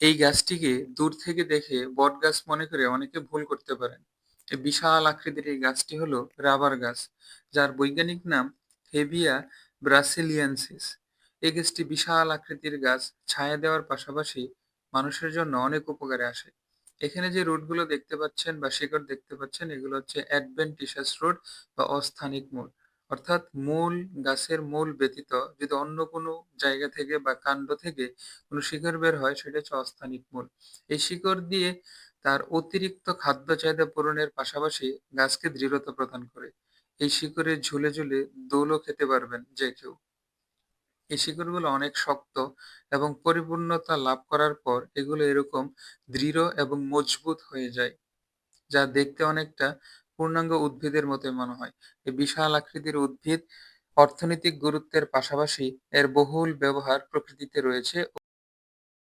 এই গাছটিকে দূর থেকে দেখে বট গাছ মনে করে অনেকে ভুল করতে পারেন। বিশাল আকৃতির এই গাছটি হলো রাবার গাছ, যার বৈজ্ঞানিক নাম হেভিয়া ব্রাসিলিয়ানসিস এই গাছটি বিশাল আকৃতির গাছ, ছায়া দেওয়ার পাশাপাশি মানুষের জন্য অনেক উপকারে আসে। এখানে যে রুটগুলো দেখতে পাচ্ছেন বা শিকড় দেখতে পাচ্ছেন এগুলো হচ্ছে অ্যাডভেন্টিশাস রুট বা অস্থানিক মূল। অর্থাৎ মূল গাছের মূল ব্যতীত যদি অন্য কোনো জায়গা থেকে বা কাণ্ড থেকে কোনো শিকড় বের হয় সেটা হচ্ছে অস্থানিক মূল। এই শিকড় দিয়ে তার অতিরিক্ত খাদ্য চাহিদা পূরণের পাশাপাশি গাছকে দৃঢ়তা প্রদান করে। এই শিকড়ে ঝুলে, ঝুলে দোলও খেতে পারবেন যে কেউ। এই শিকড়গুলো অনেক শক্ত এবং পরিপূর্ণতা লাভ করার পর এগুলো এরকম দৃঢ় এবং মজবুত হয়ে যায়। যা দেখতে অনেকটা পূর্ণাঙ্গ উদ্ভিদের মতোই মনে হয়। এই বিশাল আকৃতির উদ্ভিদ অর্থনৈতিক গুরুত্বের পাশাপাশি এর বহুল ব্যবহার প্রকৃতিতে রয়েছে